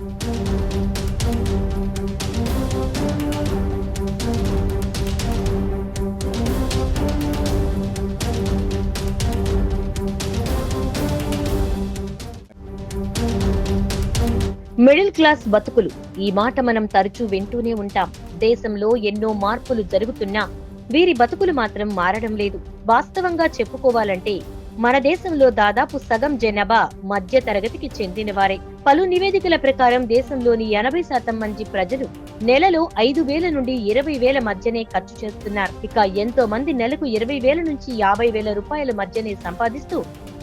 Middle class బతుకులు. ఈ మాట మనం తరచూ వింటూనే ఉంటాం. దేశంలో ఎన్నో మార్పులు జరుగుతున్నా వీరి బతుకులు మాత్రం మారడం లేదు. వాస్తవంగా చెప్పుకోవాలంటే మన దేశంలో దాదాపు సగం జనాభా మధ్య తరగతికి చెందినవారే. పలు నివేదికల ప్రకారం దేశంలోని ఎనభై శాతం మంది ప్రజలు నెలలో ఐదు వేల నుండి ఇరవై వేల మధ్యనే ఖర్చు చేస్తున్నారు. ఇక ఎంతో మంది నెలకు ఇరవై వేల నుంచి యాభై వేల రూపాయల మధ్యనే సంపాదిస్తూ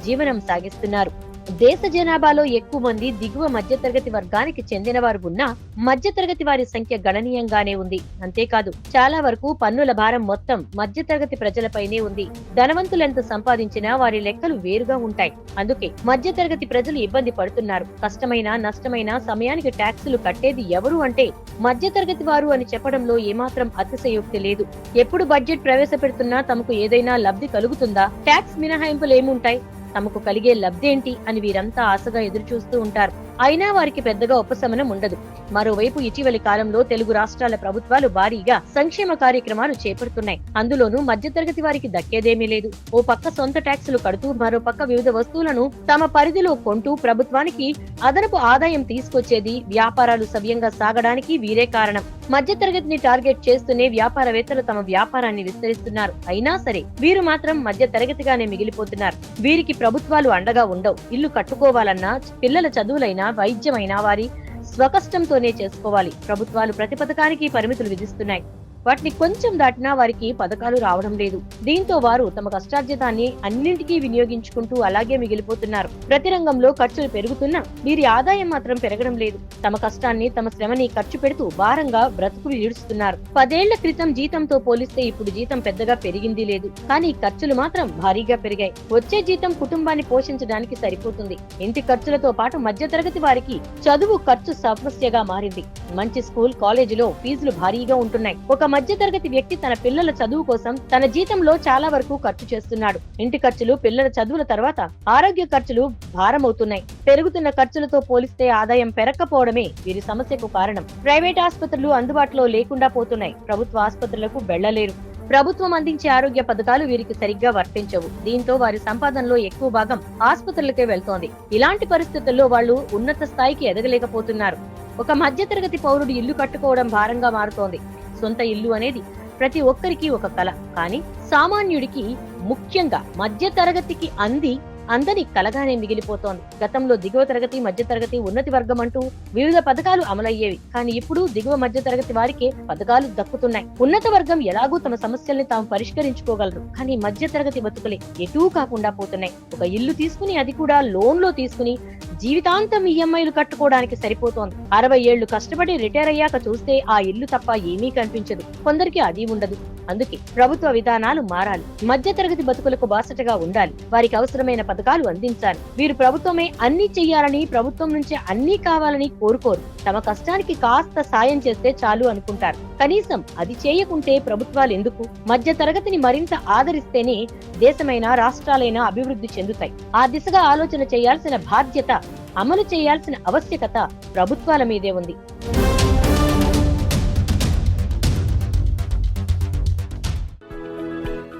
జీవనం సాగిస్తున్నారు. దేశ జనాభాలో ఎక్కువ మంది దిగువ మధ్యతరగతి వర్గానికి చెందిన వారు ఉన్నా మధ్యతరగతి వారి సంఖ్య గణనీయంగానే ఉంది. అంతేకాదు చాలా వరకు పన్నుల భారం మొత్తం మధ్యతరగతి ప్రజలపైనే ఉంది. ధనవంతులెంత సంపాదించినా వారి లెక్కలు వేరుగా ఉంటాయి. అందుకే మధ్యతరగతి ప్రజలు ఇబ్బంది పడుతున్నారు. కష్టమైన నష్టమైన సమయానికి ట్యాక్సులు కట్టేది ఎవరు అంటే మధ్యతరగతి వారు అని చెప్పడంలో ఏమాత్రం అతిశయోక్తి లేదు. ఎప్పుడు బడ్జెట్ ప్రవేశపెడుతున్నా తమకు ఏదైనా లబ్ధి కలుగుతుందా? ట్యాక్స్ మినహాయింపులు ఏముంటాయి? తమకు కలిగే లబ్ధేంటి అని వీరంతా ఆశగా ఎదురుచూస్తూ ఉంటారు. అయినా వారికి పెద్దగా ఉపశమనం ఉండదు. మరోవైపు ఇటీవలి కాలంలో తెలుగు రాష్ట్రాల ప్రభుత్వాలు భారీగా సంక్షేమ కార్యక్రమాలు చేపడుతున్నాయి. అందులోనూ మధ్యతరగతి వారికి దక్కేదేమీ లేదు. ఓ పక్క సొంత ట్యాక్సులు కడుతూ మరో పక్క వివిధ వస్తువులను తమ పరిధిలో కొంటూ ప్రభుత్వానికి అదనపు ఆదాయం తీసుకొచ్చేది వ్యాపారాలు సవ్యంగా సాగడానికి వీరే కారణం. మధ్యతరగతిని టార్గెట్ చేస్తూనే వ్యాపారవేత్తలు తమ వ్యాపారాన్ని విస్తరిస్తున్నారు. అయినా సరే వీరు మాత్రం మధ్య తరగతిగానే మిగిలిపోతున్నారు. వీరికి ప్రభుత్వాలు అండగా ఉండవు. ఇల్లు కట్టుకోవాలన్నా పిల్లల చదువులైనా వైద్యమైనా వారి స్వకష్టంతోనే చేసుకోవాలి. ప్రభుత్వాలు ప్రతి పథకానికి పరిమితులు విధిస్తున్నాయి. వాటిని కొంచెం దాటినా వారికి పథకాలు రావడం లేదు. దీంతో వారు తమ కష్టార్జితాన్ని అన్నింటికీ వినియోగించుకుంటూ అలాగే మిగిలిపోతున్నారు. ప్రతి రంగంలో ఖర్చులు పెరుగుతున్నా వీరి ఆదాయం మాత్రం పెరగడం లేదు. తమ కష్టాన్ని తమ శ్రమని ఖర్చు పెడుతూ భారంగా బ్రతుకులు ఈడుస్తున్నారు. పదేళ్ళ క్రితం జీతంతో పోలిస్తే ఇప్పుడు జీతం పెద్దగా పెరిగింది లేదు. కానీ ఖర్చులు మాత్రం భారీగా పెరిగాయి. వచ్చే జీతం కుటుంబాన్ని పోషించడానికి సరిపోతుంది. ఇంటి ఖర్చులతో పాటు మధ్యతరగతి వారికి చదువు ఖర్చు సమస్యగా మారింది. మంచి స్కూల్ కాలేజీలో ఫీజులు భారీగా ఉంటున్నాయి. ఒక మధ్యతరగతి వ్యక్తి తన పిల్లల చదువు కోసం తన జీతంలో చాలా వరకు ఖర్చు చేస్తున్నాడు. ఇంటి ఖర్చులు పిల్లల చదువుల తర్వాత ఆరోగ్య ఖర్చులు భారమవుతున్నాయి. పెరుగుతున్న ఖర్చులతో పోలిస్తే ఆదాయం పెరగకపోవడమే వీరి సమస్యకు కారణం. ప్రైవేట్ ఆసుపత్రులు అందుబాటులో లేకుండా పోతున్నాయి. ప్రభుత్వ ఆసుపత్రులకు వెళ్ళలేరు ప్రభుత్వం అందించే ఆరోగ్య పథకాలు వీరికి సరిగ్గా వర్తించవు. దీంతో వారి సంపాదనలో ఎక్కువ భాగం ఆసుపత్రులకే వెళ్తోంది. ఇలాంటి పరిస్థితుల్లో వాళ్ళు ఉన్నత స్థాయికి ఎదగలేకపోతున్నారు. ఒక మధ్యతరగతి పౌరుడు ఇల్లు కట్టుకోవడం భారంగా మారుతోంది. సొంత ఇల్లు అనేది ప్రతి ఒక్కరికి ఒక కల. కానీ సామాన్యుడికి ముఖ్యంగా మధ్య తరగతికి అంది అందని కలగానే మిగిలిపోతోంది. గతంలో దిగువ తరగతి మధ్య తరగతి ఉన్నతి వర్గం అంటూ వివిధ పథకాలు అమలయ్యేవి. కానీ ఇప్పుడు దిగువ మధ్య తరగతి వారికే పథకాలు దక్కుతున్నాయి. ఉన్నత వర్గం ఎలాగూ తమ సమస్యల్ని తాము పరిష్కరించుకోగలరు. కానీ మధ్య తరగతి బతుకులే ఎటూ కాకుండా పోతున్నాయి. ఒక ఇల్లు తీసుకుని అది కూడా లోన్లో తీసుకుని జీవితాంతం ఈఎంఐలు కట్టుకోవడానికి సరిపోతోంది. అరవై ఏళ్ళు కష్టపడి రిటైర్ అయ్యాక చూస్తే ఆ ఇల్లు తప్ప ఏమీ కనిపించదు. కొందరికి అది ఉండదు. అందుకే ప్రభుత్వ విధానాలు మారాలి. మధ్యతరగతి బతుకులకు బాసటగా ఉండాలి. వారికి అవసరమైన పథకాలు అందించాలి. వీరు ప్రభుత్వమే అన్ని చెయ్యాలని ప్రభుత్వం నుంచి అన్ని కావాలని కోరుకోరు. తమ కష్టానికి కాస్త సాయం చేస్తే చాలు అనుకుంటారు. కనీసం అది చేయకుంటే ప్రభుత్వాలు ఎందుకు? మధ్యతరగతిని మరింత ఆదరిస్తేనే దేశమైన రాష్ట్రాలైనా అభివృద్ధి చెందుతాయి. ఆ దిశగా ఆలోచన చేయాల్సిన బాధ్యత అమలు చేయాల్సిన ఆవశ్యకత ప్రభుత్వాల మీదే ఉంది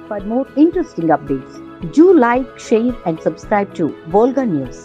For more interesting updates, do like, share, and subscribe to Volga News.